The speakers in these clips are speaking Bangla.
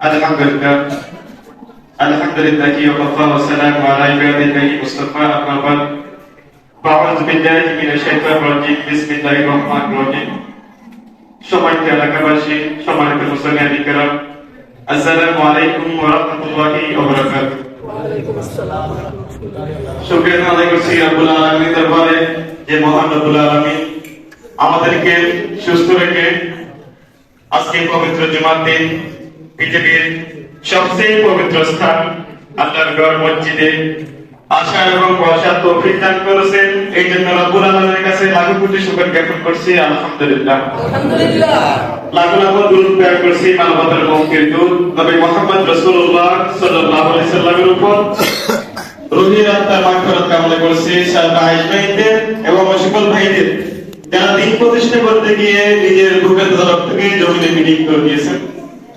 الحمد لله الحمد لله وكفى والسلام على عباده المصطفى أما بعد فأعوذ بالله من الشيطان الرجيم بسم الله الرحمن الرحيم সম্মানিত এলাকাবাসী সম্মানিত মুসলমান ইকরাম আসসালামু আলাইকুম ওয়া রাহমাতুল্লাহি ওয়া বারাকাতুহু শুকরিয়া আদায় করছি রব্বুল আলামিনের দরবারে যে মহান রব্বুল আলামিন আমাদেরকে সুস্থ রেখে আজকে পবিত্র জুমার দিন পৃথিবীর সবচেয়ে পবিত্র স্থান আল্লাহর গড় মসজিদে। আশা এবং বসার তৌফিক দান করেছেন। এই জন্য রব্বুল আলমের কাছে লাখো কোটি শুকর জ্ঞাপন করছি। আলহামদুলিল্লাহ। লাখো লাখো দূর প্রয়োগ করছি মানবতার মুক্তির দূত নবী মোহাম্মদ রসুল্লাহ সাল্লাল্লাহু আলাইহি সাল্লামের উপর। রোহির আত্মার মাগফিরাত কামনা করছি। সারা আইসমাইনদের এবং সকল ভাইদের। যারা দিন প্রতিষ্ঠা করতে গিয়ে নিজের বুকের তরফ থেকে জমিনে মিটিং করে দিয়েছেন।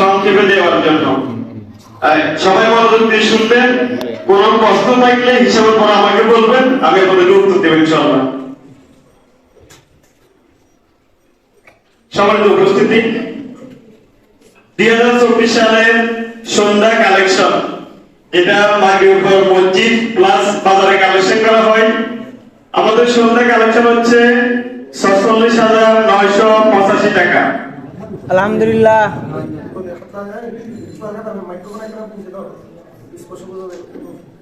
সংক্ষেপে দেওয়ার জন্য। সবাই মনোযোগ দিয়ে শুনবেন। কোন প্রশ্ন থাকলে হিসাবের পর আমাকে বলবেন, আমি আপনাদেরকে উত্তর দেবেন ইনশাআল্লাহ। সবার উপস্থিতি, দুই হাজার চব্বিশ সালের সন্ধ্যা কালেকশন এটা মাগে মসজিদ প্লাস বাজারে কালেকশন করা হয়। আমাদের সন্ধ্যা কালেকশন হচ্ছে সাতচল্লিশ হাজার নয়শো পঁচাশি টাকা। আলহামদুলিল্লাহ।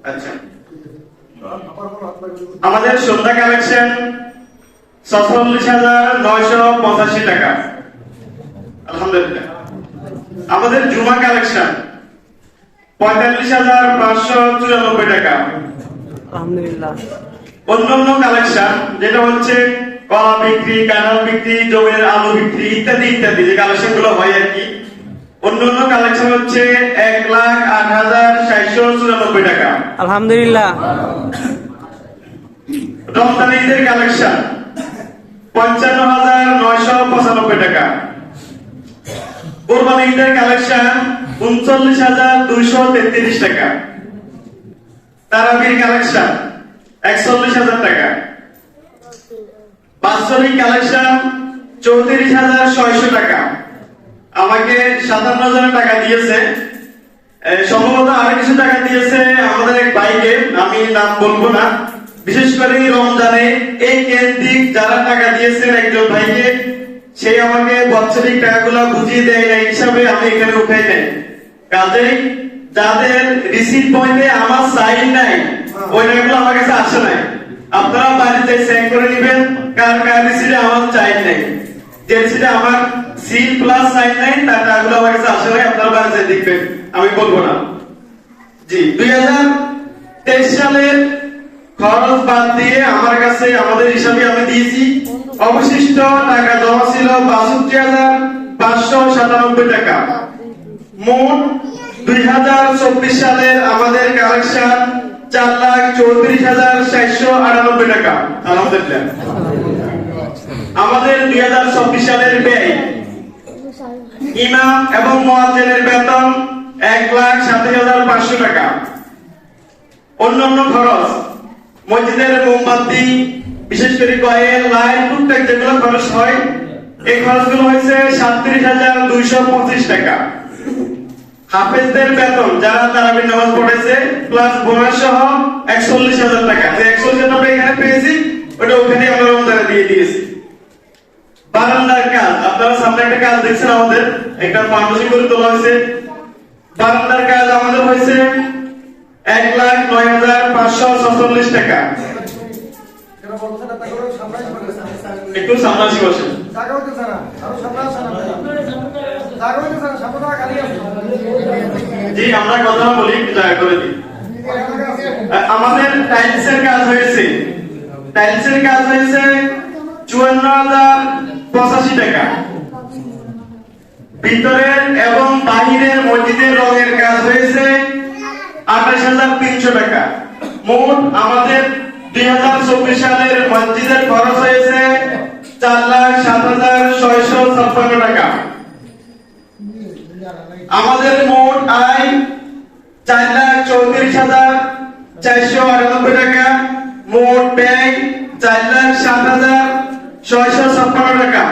আচ্ছা। আমাদের সন্ধ্যা কালেকশন সাতচল্লিশ হাজার নয়শো পঁচাশি টাকা। আলহামদুলিল্লাহ। আমাদের জুমা কালেকশন পঁয়তাল্লিশ হাজার পাঁচশো চুরানব্বই টাকা। আলহামদুলিল্লাহ। অন্যান্য কালেকশন যেটা হচ্ছে কলা বিক্রি কানাল বিক্রি জমির আলু বিক্রি ইত্যাদি ইত্যাদি। যে কালেকশনগুলো হয় আর কি। অন্যান্য কালেকশন হচ্ছে এক লাখ আট হাজার সাতশো চুরানব্বই টাকা। আলহামদুলিল্লাহ। রমজান ঈদের কালেকশন পঞ্চান্ন হাজার নয়শো পঁচানব্বই টাকা। কোরবানি ঈদের কালেকশন উনচল্লিশ হাজার দুইশো তেত্রিশ টাকা। তারাবির কালেকশন একচল্লিশ হাজার টাকা। বাৎসরিক কালেকশন চৌত্রিশ হাজার ছয়শো টাকা। আমাকে সাতান্ন হাজার টাকা দিয়েছে। সম্ভবত আরও কিছু টাকা দিয়েছে আমাদের এক ভাইকে। আমি নাম বলব না। বিশেষ করে রমজানে এই কেন্দ্রিক যারা টাকা দিয়েছেন একজন ভাইকে, সে আমাকে বাৎসরিক টাকাগুলো বুঝিয়ে দেয় না হিসাবে আমি এখানে উঠাই নাই। কাজেই যাদের রিসিভ পয়েন্টে আমার সাইন নাই, ওই টাকাগুলো আমার কাছে আসে নাই। আপনারা বাড়িতে চেক করে নেবেন, কার কার রিসিটে আমার চাই নাই। যে রিসিটে আমার সিল প্লাস সাইন নাই, তার টাকাগুলো আমার কাছে আসে নাই, আপনারা বাড়িতে দেখবেন। আমি বলব না। জি, দুই হাজার তেইশ সালের খরচ বাদ দিয়ে আমার কাছে, আমাদের হিসাবে আমি দিয়েছি, অবশিষ্ট টাকা জমা ছিল বাষট্টি হাজার পাঁচশো সাতানব্বই টাকা। মোট দুই হাজার চব্বিশ সালের আমাদের কালেকশন চার লাখ চৌত্রিশ হাজার চারশো আটানব্বই টাকা। আলহামদুলিল্লাহ। আমাদের দুই হাজার চব্বিশ সালের ব্যয়। ইমাম এবং মোয়াজ্জেনের বেতন এক লাখ সাতাশ হাজার পাঁচশো টাকা। অন্যান্য খরচ, মসজিদের মোমবাতি, বিশেষ করে কয়েল, লাইট, টুকটাক যেগুলো খরচ হয়, এই খরচগুলো হয়েছে সাতত্রিশ হাজার দুইশো পঁচিশ টাকা। হাফেজদের বেতন, যারা তারাবির নামাজ পড়েছে প্লাস বোনাস সহ একচল্লিশ হাজার টাকা। যে একচল্লিশ হাজার টাকা এখানে পেয়েছি, ওটা ওখানে আমরা রমজানে দিয়ে দিয়েছি। বারান্দার কাজ, আপনারা সামনে একটা কাজ দেখছেন আমাদের, একটা ফার্মেসি করে তোলা হয়েছে। বারান্দার কাজ আমাদের হয়েছে এক লাখ নয় হাজার পাঁচশো ছচল্লিশ টাকা। একটু সামনাসি বসেন। আমরা কথা বলি দয়া করে দিই। আমাদের টাইলসের কাজ হয়েছে। টাইলসের কাজ হয়েছে চুয়ান্ন হাজার পঁচাশি টাকা। ভিতরের এবং বাহিরের মসজিদের রঙের কাজ হয়েছে আঠাশ হাজার তিনশো টাকা। মোট আমাদের দুই হাজার চব্বিশ সালের মসজিদের খরচ হয়েছে চার লাখ সাত হাজার ছয়শো ছাপ্পান্ন টাকা। আমাদের মোট আয় চার লাখ চৌত্রিশ হাজার চারশো আটানব্বই টাকা। মোট ব্যয় চার লাখ সাত হাজার ছয়শো ছাপ্পান্ন টাকা।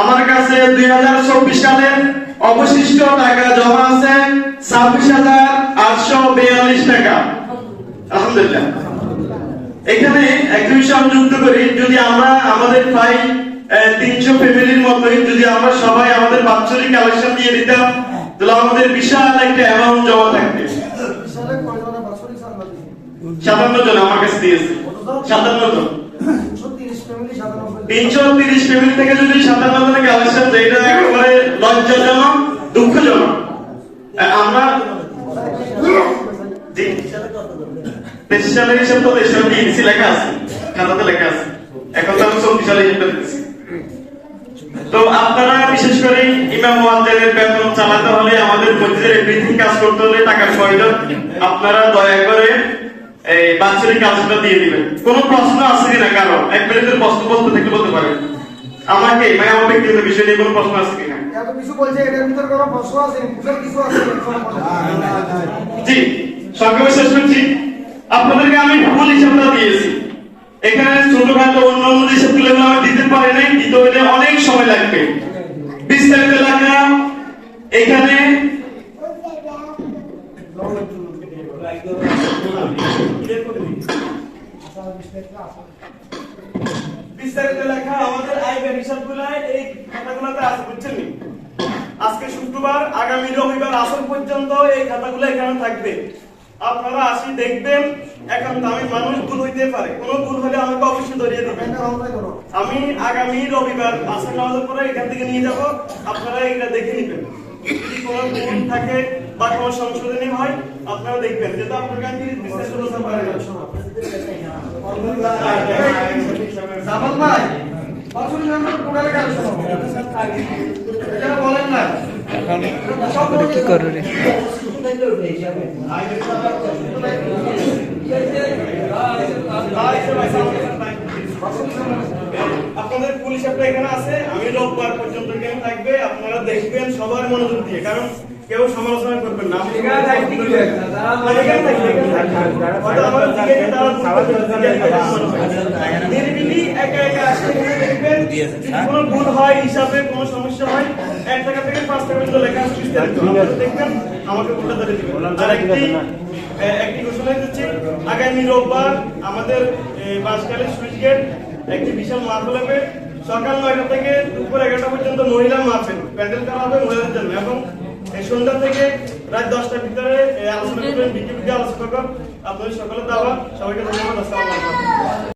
আমার কাছে দুই হাজার চব্বিশ সালের অবশিষ্ট টাকা জমা আছে ছাব্বিশ হাজার আটশো বিয়াল্লিশ টাকা। আলহামদুলিল্লাহ। এখানে একটি বিষয় যুক্ত করি। যদি আমরা আমাদের প্রায় তিনশো ফ্যামিলির মতোই যদি আমরা সবাই আমাদের বাৎসরিক কালেকশন দিয়ে দিতাম, তাহলে আমাদের বিশাল একটা অ্যামাউন্ট জমা থাকবে। সাতান্ন জন আমার কাছে দিয়েছে। সাতান্ন জন। তিনশো তিরিশ ফ্যামিলি থেকে যদি সাতান্ন জনের কালেকশন এটা একেবারে লজ্জাজনক, দুঃখজনক। আমরা তেইশ সালের তো লেখা আছে, খাতাতে লেখা আছে। এখন তো আমি চব্বিশ সালে হিসাবটা দিচ্ছি তো আপনারা বিশেষ করে ইমাম মুয়াজ্জিনের বেতন চালাতে হলে আমাদের মসজিদের এভরিথিং কাজ করতে হলে টাকার প্রয়োজন আপনারা দয়া করে এই বাৎসরিক কাজটা দিয়ে দিবেন। কোনো প্রশ্ন আছে কিনা? কারও এক মিনিটের প্রশ্ন বলতে থেকে বলতে পারেন। আমাকে মানে আমার ব্যক্তিগত বিষয় নিয়ে কোনো প্রশ্ন আছে কিনা? প্রশ্ন জি সংক্ষেপে শেষ করছি আপনাদেরকে আমি ভুল হিসাবটা দিয়েছি। এখানে ছোটখাটো অন্য অন্য হিসাবগুলো আমি দিতে পারি নাই দিতে হলে অনেক সময় লাগবে। বিস্তারিত লেখা এখানে বিস্তারিত লেখা, আমাদের ব্যয় হিসাবগুলো এই খাতাগুলোতে আছে, বুঝছেন আজকে শুক্রবার, আগামী রবিবার আসর পর্যন্ত এই খাতাগুলো এখানে থাকবে। আপনারা আসি দেখবেন এখন দামি মানুষ ভুল হইতে পারে। কোনো ভুল হলে আমাকে অবশ্যই ধরিয়ে দিবেন। আমি আগামী রবিবার আসর নামাজের পরে এখান থেকে নিয়ে যাব। আপনারা এটা দেখে নেবেন। যদি কোনো ভুল থাকে বা কোনো সংশোধনী হয় আপনারা দেখবেন। যেটা আপনার কাছে জামাল ভাই কাজ এটা বলেন না। ওটা কি করো আপনাদের পুলিশ এখানে আছে, আমি রোববার পর্যন্ত এখানে থাকবে, আপনারা দেখবেন সবার মনোযোগ দিয়ে, কারণ কেউ সমালোচনা করবেন না। ভুল করবে, দিকে থাকবে। নিরিবিলি একা একা আসে দেখবেন কোনো ভুল হয় হিসাবে কোনো সমস্যা হয় এক টাকা থেকে পাঁচ টাকা পর্যন্ত লেখা আছে দেখবেন আমাকে ধরে দিবেন। আর একটি একটি ঘোষণা দিচ্ছি আগামী রোববার আমাদের এ, সুইচ গেট একটি বিশাল হবে। সকাল নয়টা থেকে দুপুর এগারোটা পর্যন্ত মহিলা মাহফিল প্যান্ডেল করা হবে মহিলাদের জন্য। এবং সন্ধ্যা থেকে রাত দশটার ভিতরে আলোচনা করবেন বিজ্ঞপ্তি আলোচনা করবেন। আপনাদের সকলের দাওয়া সবাইকে ধন্যবাদ, আসসালামু